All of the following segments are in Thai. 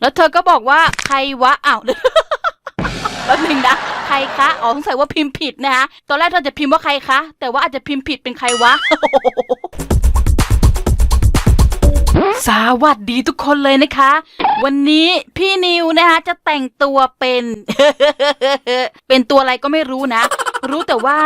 แล้วเธอก็บอกว่าใครวะอ้าวแป๊บนึงนะใครคะอ๋อสงสัยว่าพิมพ์ผิดนะคะตอนแรกเราจะพิมพ์ว่าใครคะ แต่ว่าอาจจะพิมพ์ผิดเป็นใครวะสวัสดีทุกคนเลยนะคะ วันนี้พี่นิวนะคะจะแต่งตัวเป็น เป็นตัวอะไรก็ไม่รู้นะ รู้แต่ว่า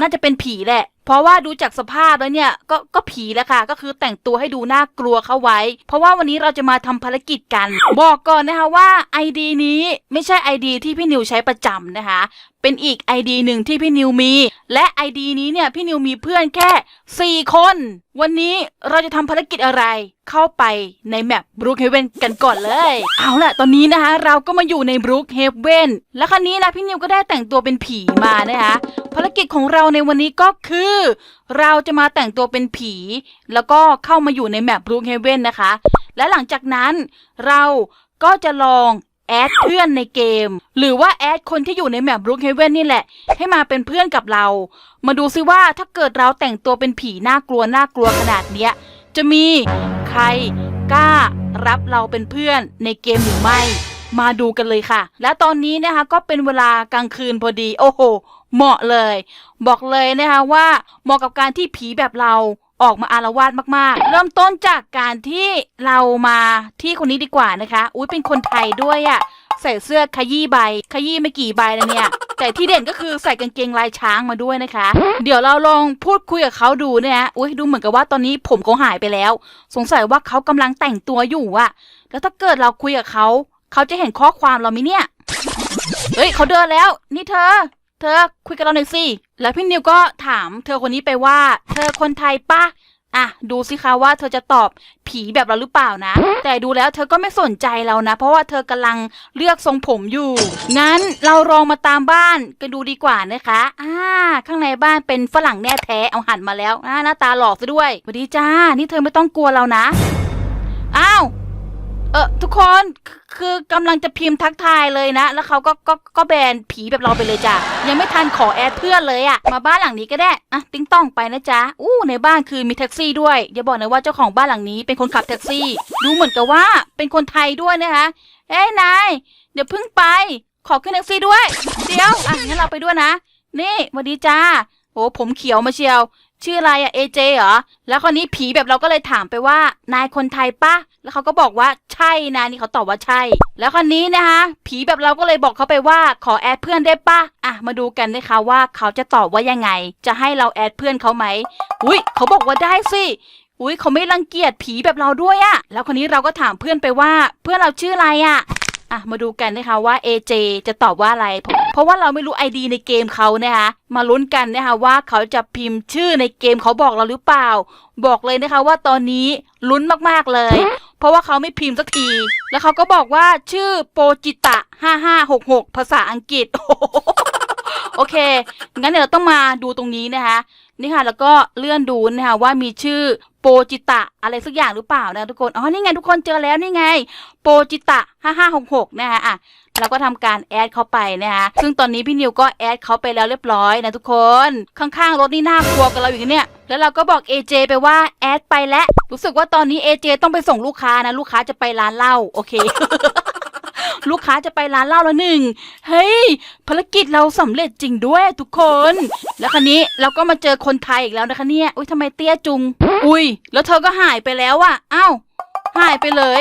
น่าจะเป็นผีแหละ เพราะว่าดูจากสภาพแล้วเนี่ยก็ก็ผีแหละค่ะ ก็คือแต่งตัวให้ดูน่ากลัวเข้าไว้ เพราะว่าวันนี้เราจะมาทำภารกิจกัน บอกก่อนนะคะว่า ID นี้ไม่ใช่ ID ที่พี่นิวใช้ประจำนะคะ เป็นอีก ID หนึ่งที่พี่นิวมี และ ID นี้เนี่ยพี่นิวมีเพื่อนแค่ 4 คน วันนี้เราจะทำภารกิจอะไร เข้าไปในแมปบรูคเฮเวนกันก่อนเลย เอาล่ะตอนนี้นะคะเราก็มาอยู่ในบรูคเฮเวนและครั้นี้นะพี่นิวก็ได้แต่งตัวเป็นผีมานะคะภารกิจของเราในวันนี้ก็คือเราจะมาแต่งตัวเป็นผี แล้วก็เข้ามาอยู่ในแมปบรูคเฮเว่นนะคะ และหลังจากนั้นเราก็จะลองแอดเพื่อนในเกม หรือว่าแอดคนที่อยู่ในแมปบรูคเฮเว่นนี่แหละ ให้มาเป็นเพื่อนกับเรา มาดูซิว่าถ้าเกิดเราแต่งตัวเป็นผีน่ากลัวน่ากลัวขนาดเนี้ยจะมีใครกล้ารับเราเป็นเพื่อนในเกมหรือไม่ มาดูกันเลยค่ะ และตอนนี้นะคะก็เป็นเวลากลางคืนพอดี โอ้โห เหมาะเลย บอกเลยนะคะว่าเหมาะกับการที่ผีแบบเราออกมาอารวาสมากๆ เริ่มต้นจากการที่เรามาที่คนนี้ดีกว่านะคะ อุ้ยเป็นคนไทยด้วยอะ่ะใส่เสื้อขยี้ใบ ขยี้ไม่กี่ใบแล้วเนี่ย แต่ที่เด่นก็คือใส่กางเกงลายช้างมาด้วยนะคะ เดี๋ยวเราลองพูดคุยกับเขาดูเนี่ยอุ้ยดูเหมือนกับว่าตอนนี้ผมเขาหายไปแล้ว สงสัยว่าเขากำลังแต่งตัวอยู่อะแล้วถ้าเกิดเราคุยกับเขา เขาจะเห็นข้อความเราไหมเนี่ย เฮ้ยเขาเดินแล้ว นี่เธอ เธอคุยกับเราหน่อยสิ แล้วพี่นิวก็ถามเธอคนนี้ไปว่า เธอคนไทยปะอะดูสิคะว่าเธอจะตอบผีแบบเราหรือเปล่านะ แต่ดูแล้วเธอก็ไม่สนใจเรานะ เพราะว่าเธอกำลังเลือกทรงผมอยู่ งั้นเราลองมาตามบ้านกันดูดีกว่านะคะอ่าข้างในบ้านเป็นฝรั่งแน่แท้เอาหันมาแล้วหน้าตาหล่อซะด้วยสวัสดีจ้า นี่เธอไม่ต้องกลัวเรานะ อ้าว เออทุกคนคือคือกำลังจะพิมพ์ทักทายเลยนะ แล้วเขาก็ก็ก็แบนผีแบบเราไปเลยจ้ะยังไม่ทันขอแอดเพื่อนเลยอะมาบ้านหลังนี้ก็ได้อะติ้งต้องไปนะจ๊ะอู้ในบ้านคือมีแท็กซี่ด้วยอย่าบอกนะว่าเจ้าของบ้านหลังนี้เป็นคนขับแท็กซี่ ดูเหมือนกับว่าเป็นคนไทยด้วยนะคะเอ้ยนายเดี๋ยวพิ่งไป ขอขึ้นแท็กซี่ด้วย เดี๋ยวอะงั้นเราไปด้วยนะ นี่สวัสดีจ้าโอ้ผมเขียวมาเชียว ชื่ออะไรอะเอเจเหรอ แล้วคนนี้ผีแบบเราก็เลยถามไปว่า นายคนไทยปะ แล้วเขาก็บอกว่าใช่นะนี่เขาตอบว่าใช่ แล้วคนนี้นะคะผีแบบเราก็เลยบอกเขาไปว่าขอแอดเพื่อนได้ปะอะมาดูกันนะคะว่าเขาจะตอบว่ายังไง จะให้เราแอดเพื่อนเขาไหมอุ้ยเขาบอกว่าได้สิอุ้ยเขาไม่รังเกียจผีแบบเราด้วยอะแล้วคนนี้เราก็ถามเพื่อนไปว่า เพื่อนเราชื่ออะไรอะ อะมาดูกันนะคะว่า AJ จะตอบว่าอะไร เพราะว่าเราไม่รู้ ID ในเกมเขานะคะมาลุ้นกันนะคะว่าเขาจะพิมพ์ชื่อในเกมเขาบอกเราหรือเปล่า บอกเลยนะคะว่าตอนนี้ลุ้นมากๆเลย เพราะว่าเขาไม่พิมพ์สักที แล้วเขาก็บอกว่าชื่อโปจิตะ 5566 ภาษาอังกฤษ โอเค งั้นเดี๋ยวเราต้องมาดูตรงนี้นะคะ นี่ค่ะ แล้วก็เลื่อนดูนะคะว่ามีชื่อโปจิตะอะไรสักอย่างหรือเปล่านะทุกคน อ๋อ นี่ไงทุกคนเจอแล้วนี่ไง โปจิตะ5566 นะคะอะเราก็ทำการแอดเข้าไปนะคะซึ่งตอนนี้พี่นิวก็แอดเขาไปแล้วเรียบร้อยนะทุกคน ข้างๆรถนี่น่ากลัวกับเราอยู่เนี่ย แล้วเราก็บอก AJ ไปว่าแอดไปแล้ว รู้สึกว่าตอนนี้ AJ ต้องไปส่งลูกค้านะ ลูกค้าจะไปร้านเหล้า โอเค ลูกค้าจะไปร้านเหล้าแล้วหนึ่งเฮ้ยภารกิจเราสำเร็จจริงด้วยทุกคน แล้วคันนี้เราก็มาเจอคนไทยอีกแล้วนะคะเนี่ยอุ้ยทำไมเตี้ยจุง อุ้ยแล้วเธอก็หายไปแล้วอะอ้าวหายไปเลย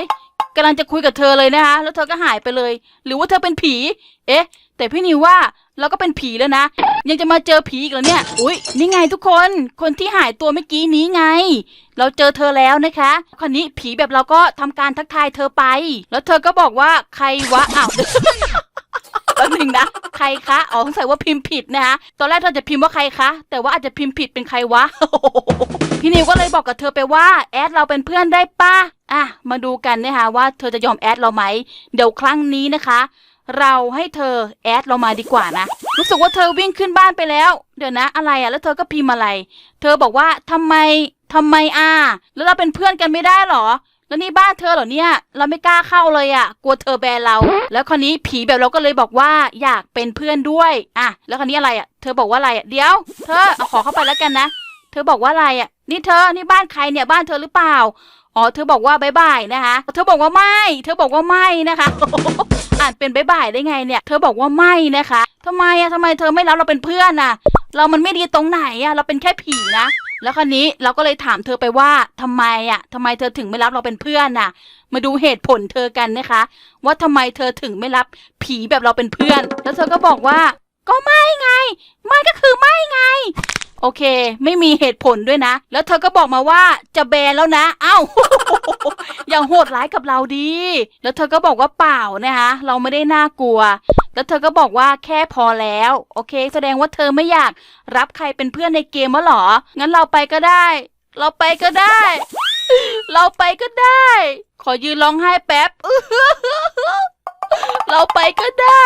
กำลังจะคุยกับเธอเลยนะคะ แล้วเธอก็หายไปเลย หรือว่าเธอเป็นผี เอ๊ะ แต่พี่นิวว่าเราก็เป็นผีแล้วนะ ยังจะมาเจอผีอีกเหรอเนี่ย อุ้ยนี่ไงทุกคน คนที่หายตัวเมื่อกี้นี้ไง เราเจอเธอแล้วนะคะคนนี้ผีแบบเราก็ทำการทักทายเธอไป แล้วเธอก็บอกว่าใครวะอ้าวแป๊บหนึงนะใครคะอ๋อสงสัยว่าพิมพ์ผิดนะคะตอนแรกเราจะพิมพ์ว่าใครคะ แต่ว่าอาจจะพิมพ์ผิดเป็นใครวะพี่นิวก็เลยบอกกับเธอไปว่าแอดเราเป็นเพื่อนได้ป้าอะมาดูกันนะคะว่าเธอจะยอมแอดเราไหมเดี๋ยวครั้งนี้นะคะ เราให้เธอแอดเรามาดีกว่านะ รู้สึกว่าเธอวิ่งขึ้นบ้านไปแล้ว เดี๋ยวนะ อะไรอะ แล้วเธอก็พิมพ์อะไร เธอบอกว่าทำไมทำไมอะแล้วเราเป็นเพื่อนกันไม่ได้หรอ แล้วนี่บ้านเธอเหรอเนี่ย เราไม่กล้าเข้าเลยอะ่ะ กลัวเธอแบนเรา แล้วคนนี้ผีแบบเราก็เลยบอกว่าอยากเป็นเพื่อนด้วยอะแล้วคนนี้อะไรอะ่ะ เธอบอกว่าอะไรอะ่ะ เดี๋ยว เธอเอาขอเข้าไปแล้วกันนะ เธอบอกว่าอะไรอะ่ะ นี่เธอ นี่บ้านใครเนี่ย บ้านเธอหรือเปล่า อ๋อเธอบอกว่าบายบายนะคะ เธอบอกว่าไม่ เธอบอกว่าไม่นะคะ อ่านเป็นบายบายได้ไงเนี่ย เธอบอกว่าไม่นะคะทำไมอะทำไมเธอไม่รับเราเป็นเพื่อนน่ะเรามันไม่ดีตรงไหนอะเราเป็นแค่ผีนะแล้วคราวนี้เราก็เลยถามเธอไปว่าทำไมอะทำไมเธอถึงไม่รับเราเป็นเพื่อนน่ะ มาดูเหตุผลเธอกันนะคะ ว่าทำไมเธอถึงไม่รับผีแบบเราเป็นเพื่อน แล้วเธอก็บอกว่า ก็ไม่ไง ไม่ก็คือไม่ไง โอเค ไม่มีเหตุผลด้วยนะ แล้วเธอก็บอกมาว่าจะแบนแล้วนะเอ้าอย่างโหดร้ายกับเราดี แล้วเธอก็บอกว่าเปล่านะคะเราไม่ได้น่ากลัว แล้วเธอก็บอกว่าแค่พอแล้ว โอเค แสดงว่าเธอไม่อยากรับใครเป็นเพื่อนในเกมวะหรอ งั้นเราไปก็ได้ เราไปก็ได้ เราไปก็ได้ ขอยืนร้องไห้แป๊บ เราไปก็ได้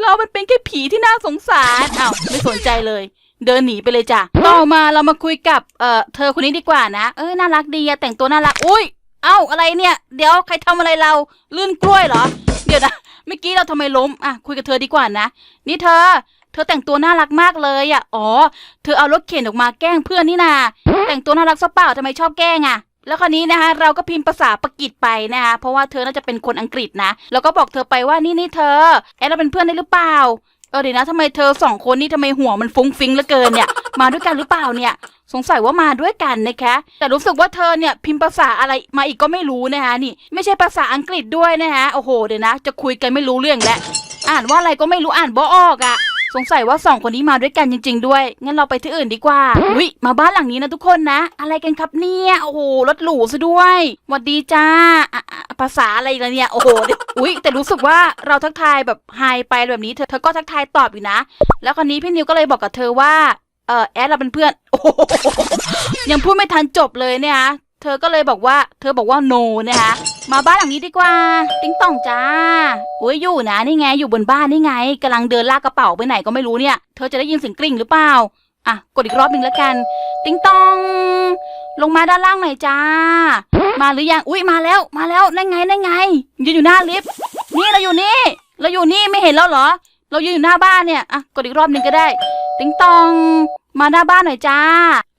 เรามันเป็นแค่ผีที่น่าสงสารอ้าวไม่สนใจเลย เดินหนีไปเลยจ้ะต่อมาเรามาคุยกับเอ่อเธอคนนี้ดีกว่านะเอ้ยน่ารักดีอะแต่งตัวน่ารักอุ้ยเอ้าอะไรเนี่ย เดี๋ยวใครทำอะไรเราลื่นกล้วยเหรอ เดี๋ยวนะเมื่อกี้เราทำไมล้มอะคุยกับเธอดีกว่านะนี่เธอ เธอแต่งตัวน่ารักมากเลยอะอ๋อ เธอเอารถเข็นออกมาแกล้งเพื่อนนี่นาแต่งตัวน่ารักซะเปล่าทำไมชอบแกล้งอะ แล้วคราวนี้นะคะเราก็พิมพ์ภาษาปากีสไปนะคะเพราะว่าเธอน่าจะเป็นคนอังกฤษนะแล้วก็บอกเธอไปว่านี่นี่เธอแอดเราเป็นเพื่อนได้หรือเปล่าเออเดี๋ยวนะทำไมเธอสองคนนี่ทำไมหัวมันฟุ้งฟิ้งเหลือเกินเนี่ย มาด้วยกันหรือเปล่าเนี่ยสงสัยว่ามาด้วยกันนะคะ แต่รู้สึกว่าเธอเนี่ยพิมพ์ภาษาอะไรมาอีกก็ไม่รู้นะคะนี่ ไม่ใช่ภาษาอังกฤษด้วยนะคะโอ้โหเดี๋ยวนะ จะคุยกันไม่รู้เรื่องแล้วอ่านว่าอะไรก็ไม่รู้อ่านบ่ออกอะ สงสัยว่าสองคนนี้มาด้วยกันจริง ๆ ด้วย งั้นเราไปที่อื่นดีกว่าอุ้ยมาบ้านหลังนี้นะทุกคนนะ อะไรกันครับเนี่ยโอ้โหรถหรูซะด้วยหวัดดีจ้าภาษาอะไรกันเนี่ยโอ้โหอุ้ยแต่รู้สึกว่าเราทักทายแบบไฮไปแบบนี้เธอเธอก็ทักทายตอบอยู่นะ แล้วคนนี้พี่นิวก็เลยบอกกับเธอว่าเออแอดเราเป็นเพื่อนโอ้ยังพูดไม่ทันจบเลยเนี่ยฮะเธอก็เลยบอกว่า เธอบอกว่าโนเนี่ยฮะ มาบ้านหลังนี้ดีกว่า ติ้งต่องจ้าโอ้ยอยู่นะนี่ไงอยู่บนบ้านนี่ไงกำลังเดินลากกระเป๋าไปไหนก็ไม่รู้เนี่ย เธอจะได้ยินเสียงกริ่งหรือเปล่า อะ กดอีกรอบหนึ่งแล้วกัน ติ้งตอง ลงมาด้านล่างหน่อยจ้า มาหรือยัง อุ้ยมาแล้ว มาแล้วนั่นไงนั่นไง ยืนอยู่หน้าลิฟต์ นี่เราอยู่นี่ เราอยู่นี่ไม่เห็นแล้วเหรอ เรายืนอยู่หน้าบ้านเนี่ย อะ กดอีกรอบหนึ่งก็ได้ ติ้งตอง มาหน้าบ้านหน่อยจ้า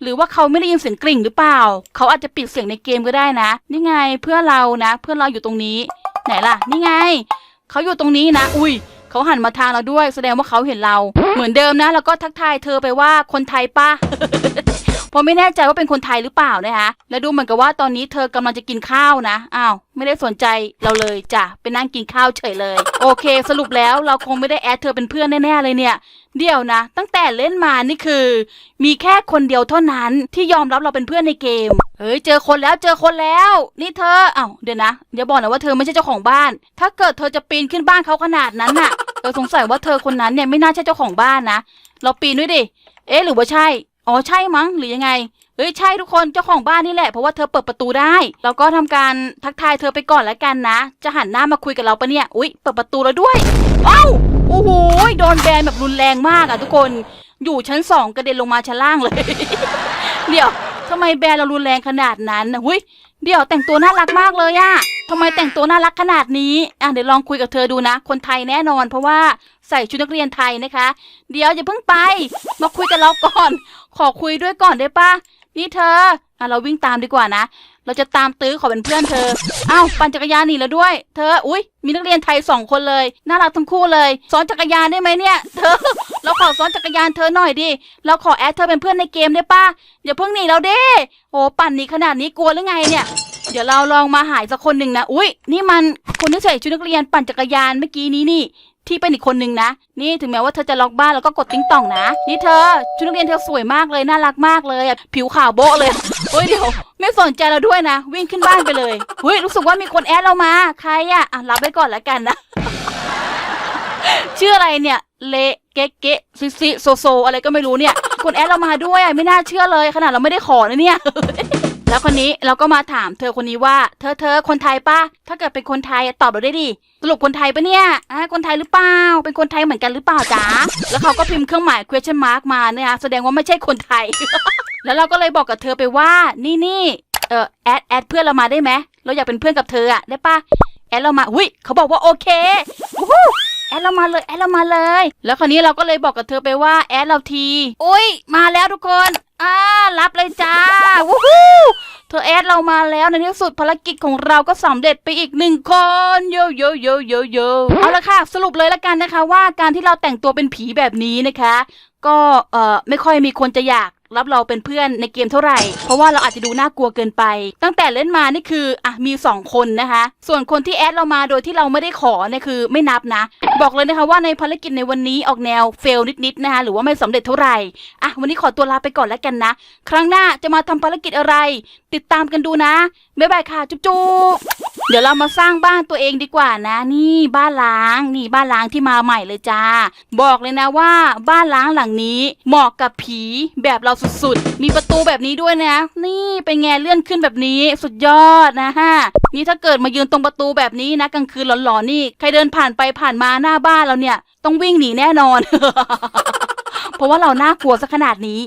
หรือว่าเขาไม่ได้ยินเสียงกริ่งหรือเปล่า เขาอาจจะปิดเสียงในเกมก็ได้นะ นี่ไงเพื่อนเรานะ เพื่อนเราอยู่ตรงนี้ ไหนล่ะ นี่ไง เขาอยู่ตรงนี้นะ อุ้ยเขาหันมาทางเราด้วย แสดงว่าเขาเห็นเรา เหมือนเดิมนะ แล้วก็ทักทายเธอไปว่าคนไทยปะ เพราะไม่แน่ใจว่าเป็นคนไทยหรือเปล่านะคะและดูเหมือนกับว่าตอนนี้เธอกำลังจะกินข้าวนะอ้าวไม่ได้สนใจเราเลยจ้ะไปนั่งกินข้าวเฉยเลย โอเค สรุปแล้วเราคงไม่ได้แอดเธอเป็นเพื่อนแน่ๆเลยเนี่ยเดี๋ยวนะ ตั้งแต่เล่นมานี่คือ มีแค่คนเดียวเท่านั้นที่ยอมรับเราเป็นเพื่อนในเกม เฮ้ยเจอคนแล้วเจอคนแล้ว นี่เธอเอ้าเดี๋ยวนะเดี๋ยวบอกนะว่าเธอไม่ใช่เจ้าของบ้าน ถ้าเกิดเธอจะปีนขึ้นบ้านเขาขนาดนั้นน่ะเออสงสัยว่าเธอคนนั้นเนี่ยไม่น่าใช่เจ้าของบ้านนะ เราปีนด้วยดิ เอ๊ะหรือว่าใช่ อ๋อใช่มั้งหรือยังไง เฮ้ยใช่ทุกคนเจ้าของบ้านนี่แหละเพราะว่าเธอเปิดประตูได้เราก็ทำการทักทายเธอไปก่อนแล้วกันนะ จะหันหน้ามาคุยกับเราปะเนี่ย อุ๊ยเปิดประตูแล้วด้วย เอ้าโอ้โหโดนแบนแบบรุนแรงมากอะทุกคนอยู่ชั้นสองกระเด็นลงมาชั้นล่างเลย เดี๋ยวทำไมแบนเรารุนแรงขนาดนั้นนะหุ้ยเดี๋ยวแต่งตัวน่ารักมากเลยอะ ทำไมแต่งตัวน่ารักขนาดนี้ อะเดี๋ยวลองคุยกับเธอดูนะ คนไทยแน่นอน เพราะว่าใส่ชุดนักเรียนไทยนะคะ เดี๋ยวอย่าเพิ่งไป มาคุยกับเราก่อน ขอคุยด้วยก่อนได้ปะนี่เธอ อะเราวิ่งตามดีกว่านะ เราจะตามตื้อขอเป็นเพื่อนเธอ อ้าวปั่นจักรยานหนีแล้วด้วย เธอ อุ้ยมีนักเรียนไทยสองคนเลย น่ารักทั้งคู่เลย ซ้อนจักรยานได้ไหมเนี่ย เธอ เราขอซ้อนจักรยานเธอหน่อยดิ เราขอแอดเธอเป็นเพื่อนในเกมได้ปะอย่าเพิ่งหนีเราเด้โอ้ปั่นหนีขนาดนี้กลัวหรือไงเนี่ย เดี๋ยวเราลองมาหายสักคนหนึ่งนะอุ้ยนี่มันคนที่ใส่ชุดนักเรียนปั่นจักรยานเมื่อกี้นี้นี่ ที่เป็นอีกคนนึงนะ นี่ถึงแม้ว่าเธอจะล็อกบ้านแล้วก็กดติ้งต่องนะ นี่เธอ ชุดนักเรียนเธอสวยมากเลยน่ารักมากเลยอะผิวขาวโบ๊ะเลยเฮ้ยเดี๋ยวไม่สนใจเราด้วยนะ วิ่งขึ้นบ้านไปเลยเฮ้ยรู้สึกว่ามีคนแอดเรามาใครอะอะรับไปก่อนแล้วกันนะชื่ออะไรเนี่ยเละเก๊ะเก๊ะซิซิโซโซ อะไรก็ไม่รู้เนี่ยคนแอดเรามาด้วยอะไม่น่าเชื่อเลย ขนาดเราไม่ได้ขอนะเนี่ย แล้วคนนี้เราก็มาถามเธอคนนี้ว่า เธอเธอคนไทยปะถ้าเกิดเป็นคนไทยตอบเราได้ดิสรุปคนไทยปะเนี่ยอ่าคนไทยหรือเปล่า เป็นคนไทยเหมือนกันหรือเปล่าจ๊ะแล้วเขาก็พิมพ์เครื่องหมาย question mark มาเนี่ยแสดงว่าไม่ใช่คนไทย แล้วเราก็เลยบอกกับเธอไปว่า นี่นี่เออแอดแอดเพื่อนเรามาได้ไหมเราอยากเป็นเพื่อนกับเธออะได้ปะแอดเรามาอุ้ยเขาบอกว่าโอเควู้ แอดเรามาเลยแอดเรามาเลย แล้วคราวนี้เราก็เลยบอกกับเธอไปว่าแอดเราทีอุ้ยมาแล้วทุกคนอ่ารับเลยจ้าวู้ฮู้เธอแอดเรามาแล้วในที่สุดภารกิจของเราก็สำเร็จไปอีกหนึ่งคนโยโยโยโยโยเอาละค่ะ สรุปเลยละกันนะคะ ว่าการที่เราแต่งตัวเป็นผีแบบนี้นะคะ ก็เอ่อไม่ค่อยมีคนจะอยาก รับเราเป็นเพื่อนในเกมเท่าไหร่ เพราะว่าเราอาจจะดูน่ากลัวเกินไป ตั้งแต่เล่นมานี่คืออะมีสองคนนะคะ ส่วนคนที่แอดเรามาโดยที่เราไม่ได้ขอเนี่ยคือไม่นับนะ บอกเลยนะคะว่าในภารกิจในวันนี้ออกแนวเฟลนิดๆนะคะหรือว่าไม่สำเร็จเท่าไหร่อะวันนี้ขอตัวลาไปก่อนแล้วกันนะ ครั้งหน้าจะมาทำภารกิจอะไร ติดตามกันดูนะบ๊ายบายค่ะจุ๊บๆเดี๋ยวเรามาสร้างบ้านตัวเองดีกว่านะ นี่บ้านล้างนี่บ้านล้างที่มาใหม่เลยจ้า บอกเลยนะว่าบ้านล้างหลังนี้เหมาะกับผีแบบเราสุดๆ มีประตูแบบนี้ด้วยนะ นี่เป็นไงเลื่อนขึ้นแบบนี้สุดยอดนะฮะนี่ถ้าเกิดมายืนตรงประตูแบบนี้นะกลางคืนหลอนๆนี่ใครเดินผ่านไปผ่านมาหน้าบ้านเราเนี่ย ต้องวิ่งหนีแน่นอน เพราะว่าเราน่ากลัวซะขนาดนี้